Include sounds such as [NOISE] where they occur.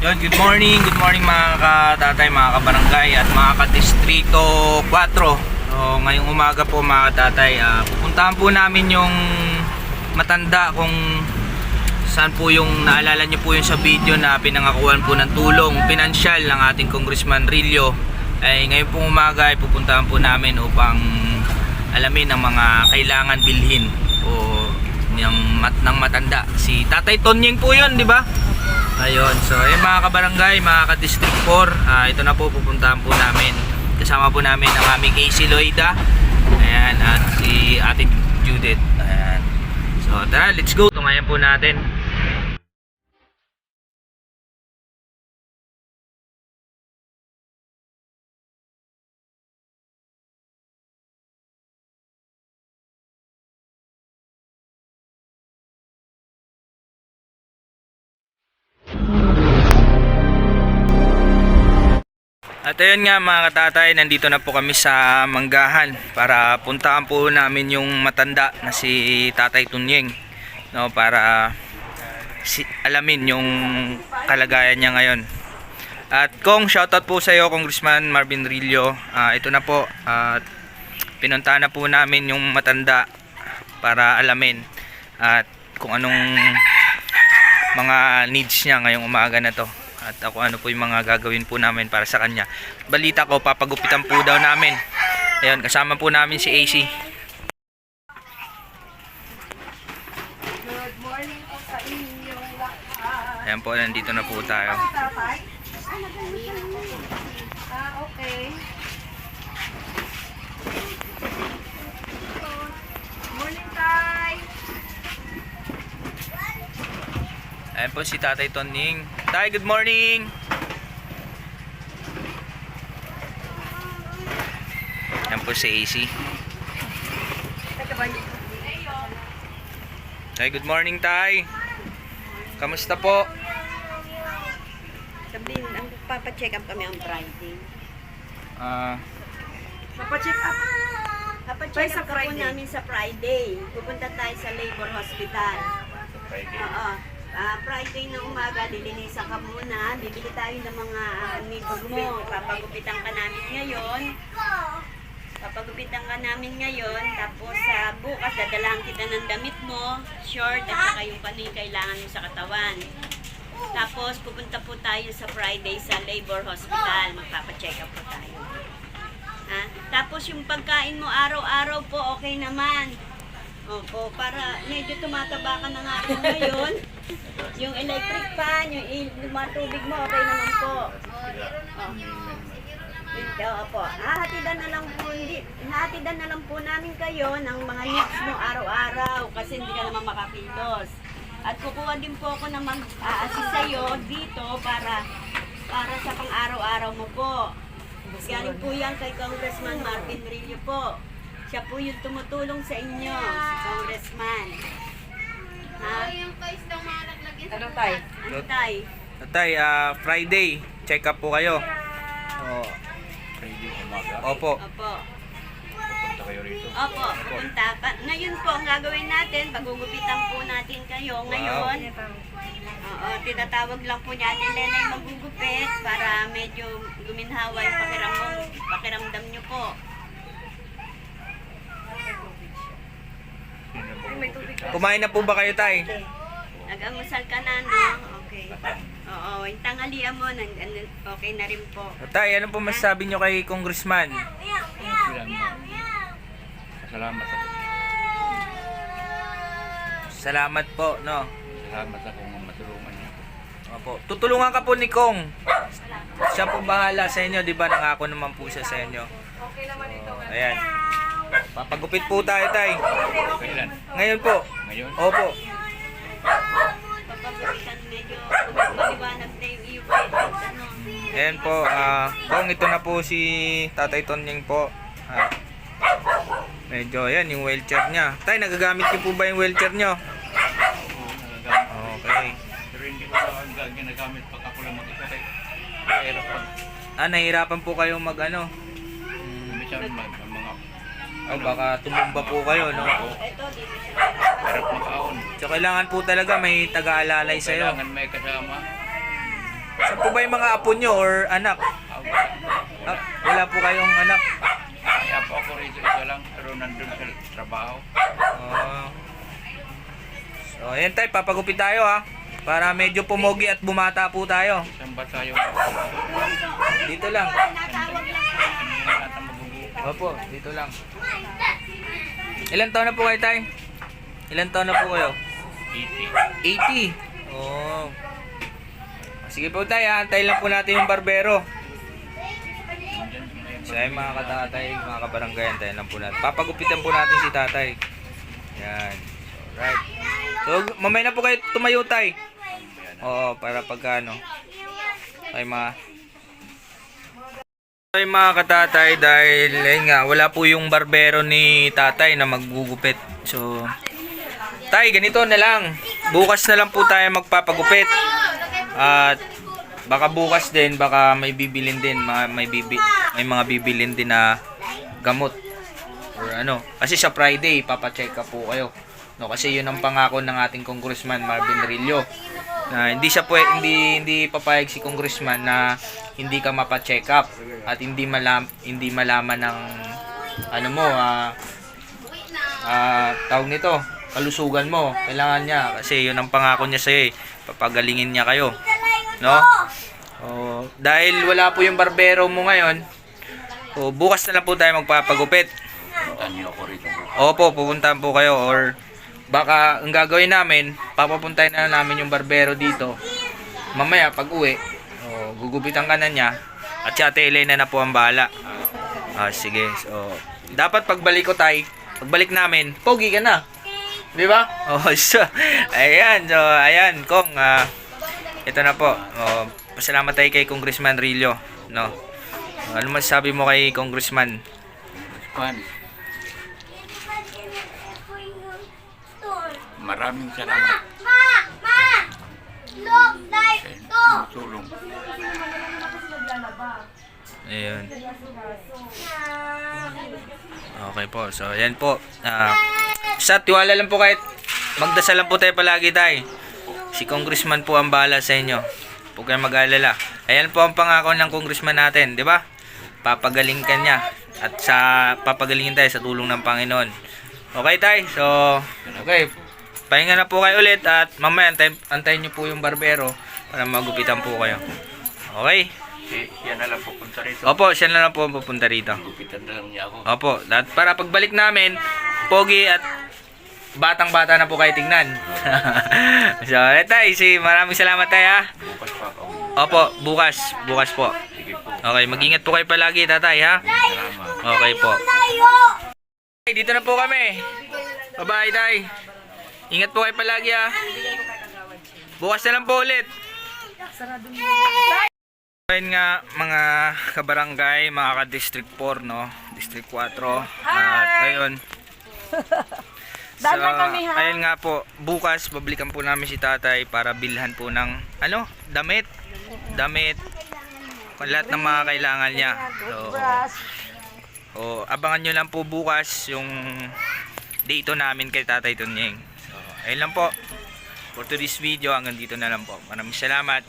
Yun, good morning, good morning mga katatay, mga kabarangay at mga kadistrito 4 So ngayong umaga po mga katatay, ah, pupuntahan po namin yung matanda kung saan po yung naalala nyo po yung sa video na pinangakuan po ng tulong pinansyal ng ating Congressman Rillo. Ay ngayon pong umaga ay pupuntahan po namin upang alamin ang mga kailangan bilhin o ng, mat, ng matanda. Si Tatay Tonyeng po yun di ba? Ayun, so ayun mga kabarangay, mga ka-district 4, ah, ito na po pupuntahan po namin. Kasama po namin ang aming Casey Loida, ayan, at si Ate Judith. Ayan. So tara, let's go. Tungayan po natin. At ayun nga mga katatay, nandito na po kami sa Manggahan para puntahan po namin yung matanda na si Tatay Tunyeng no para si, alamin yung kalagayan niya ngayon. At kung shoutout po sa iyo Congressman Marvin Rillo, ah, ito na po at pinuntahan na po namin yung matanda para alamin at kung anong mga needs niya ngayong umaga na to at ako ano po yung mga gagawin po namin para sa kanya. Balita ko papagupitan po daw namin. Ayun kasama po namin si AC ayan po nandito na po tayo? Ah, okay. Ayan po si Tatay Toning Tay good morning ayan po si AC Tay good morning Tay kamusta po Sabihin, ang papacheck up kami on Friday. ah Napacheck up. Papacheck up ka po Friday. namin sa Friday. Pupunta tayo sa labor hospital. Oo. Ah, Friday na umaga, lilinisan ka muna. Bibili tayo ng mga uh, needs mo. Papagupitan ka namin ngayon. Papagupitan ka namin ngayon. Tapos sa bukas, dadalahan kita ng damit mo, short, at saka yung ano yung kailangan mo sa katawan. Tapos pupunta po tayo sa Friday sa Labor Hospital. Magpapacheck up po tayo. Ha? Tapos yung pagkain mo araw-araw po okay naman. Opo, para medyo tumataba ka na nga ngayon. Yung electric fan, yung, yung mga mo, okay naman po. Oh. Ito, opo. Hahatidan na lang po, hindi, hahatidan na lang po namin kayo ng mga needs mo araw-araw kasi hindi ka naman makakilos. At kukuha din po ako ng mag-a-assist sa'yo dito para para sa pang-araw-araw mo po. Galing po yan kay Congressman Marvin Rillo po. Siya po yung tumutulong sa inyo, si Congressman. Ha? Ano, Tay? Ano tay? Tatay ah Friday check up po kayo oh. Opo Opo. Opo, pupunta pa. Ngayon po, ang gagawin natin, pagugupitan po natin kayo ngayon. Oo, tinatawag lang po natin Lenay magugupit para medyo guminhawa yung pakiramdam, pakiramdam nyo po. May tubig. Kumain na po ba kayo tay? Nag-amusal ka na, no? Okay. Oo, yung tanghalian mo, nang, ano- okay na rin po. Tay, ano po masasabi nyo kay Congressman? Salamat sa Salamat po, no? salamat sa kung matulungan niyo. Opo. Tutulungan ka po ni Kong. Siya po bahala sa inyo, di ba? Nangako naman po siya sa inyo. Okay naman ito. Ayan. Papagupit po tayo, tay. Kailan? Ngayon po. Ngayon? Opo. Papagupitan medyo maliwanag na yung iyo. Ano, Ayan po. ah Kong, ito na po si Tatay Tonyeng po. Ah, medyo, ayan, yung wheelchair niya. Tay, nagagamit niyo po ba yung wheelchair niyo? Okay. Pero hindi ko pa ang ga- ginagamit pag ako lang mag-isa kay pag Ah, nahihirapan po kayo mag ano? Minsan mag oh, baka tumumba po kayo, no? ito, dito siya. hirap makaon. So, kailangan po talaga may taga-alalay sa'yo. Kailangan may kasama. Saan po ba yung mga apo nyo or anak? Ah, wala po kayong anak. Kaya po ako rito isa lang, pero nandun sa trabaho. Oh. So, ayan tayo, papagupit tayo ha. Para medyo pumogi at bumata po tayo. Isang bata yung Dito lang. Natawag lang po. at ang magugu. Opo, dito lang. Ilan taon na po kayo, tay? Ilan taon na po kayo? Iti. 80. Oh. Sige po tay, ha. antayin lang po natin yung barbero. So ayun mga katatay, mga kabarangay, antayin lang po natin. Papagupitan po natin si tatay. Yan. Alright. So, mamaya na po kayo tumayo tay. Oo, para pagka ano. Ay mga ay mga katatay dahil ayun nga wala po yung barbero ni tatay na maggugupit. So Tay, ganito na lang. Bukas na lang po tayo magpapagupit. At baka bukas din baka may bibilin din, mga may bibi may mga bibilin din na gamot or ano. Kasi sa Friday papa-check up po kayo. No, kasi 'yun ang pangako ng ating Congressman Marvin Rillo. Na hindi siya po hindi hindi papayag si Congressman na hindi ka mapa-check up at hindi malam hindi malaman ng ano mo ah ah tawag nito kalusugan mo kailangan niya kasi yun ang pangako niya sa'yo eh papagalingin niya kayo no oh, dahil wala po yung barbero mo ngayon oh, bukas na lang po tayo magpapagupit Puntahan niyo ako rito. opo pupuntahan po kayo or baka ang gagawin namin papapuntahin na namin yung barbero dito mamaya pag uwi oh, gugupitan ka na niya at si Ate Elena na po ang bahala ah sige so dapat pagbalik ko tay pagbalik namin pogi ka na Di ba? [LAUGHS] Oh, so, ayan, so, ayan, Kong, ah, ito na po. Oh, pasalamat tayo kay Congressman Rillo, no? Ano masasabi mo kay Congressman? Juan. Maraming salamat sa tulong. Ayun. Okay po. So, ayan po. Ah, sa tiwala lang po kahit magdasal lang po tayo palagi tayo. Si Congressman po ang bahala sa inyo. Huwag kayong mag-alala. Ayan po ang pangako ng Congressman natin, di ba? Papagaling ka niya. At sa papagalingin tayo sa tulong ng Panginoon. Okay tay? So, okay. Pahinga na po kayo ulit at mamaya antay, antayin niyo po yung barbero para magupitan po kayo. Okay? Si, yan na lang pupunta rito. Opo, siya na lang po pupunta rito. Gupitan na lang niya ako. Opo, at para pagbalik namin, pogi at batang-bata na po kayo tingnan. [LAUGHS] so, etay, si maraming salamat tayo ha. Bukas pa ako. Opo, bukas, bukas po. Sige po. Okay, mag-ingat po kayo palagi, tatay ha. Salamat. Okay po. Okay, dito na po kami. Bye-bye, tay. Ingat po kayo palagi ha. Bukas na lang po ulit. Ayun nga mga kabarangay, mga ka-district 4 no, district 4. At ayun. [LAUGHS] Lang kami, ha? Ayun nga po, bukas babalikan po namin si tatay para bilhan po ng ano, damit. Damit. Lahat ng mga kailangan niya. So, o, abangan nyo lang po bukas yung dito namin kay Tatay Tunyeng. Ayun lang po. For today's video, hanggang dito na lang po. Maraming salamat.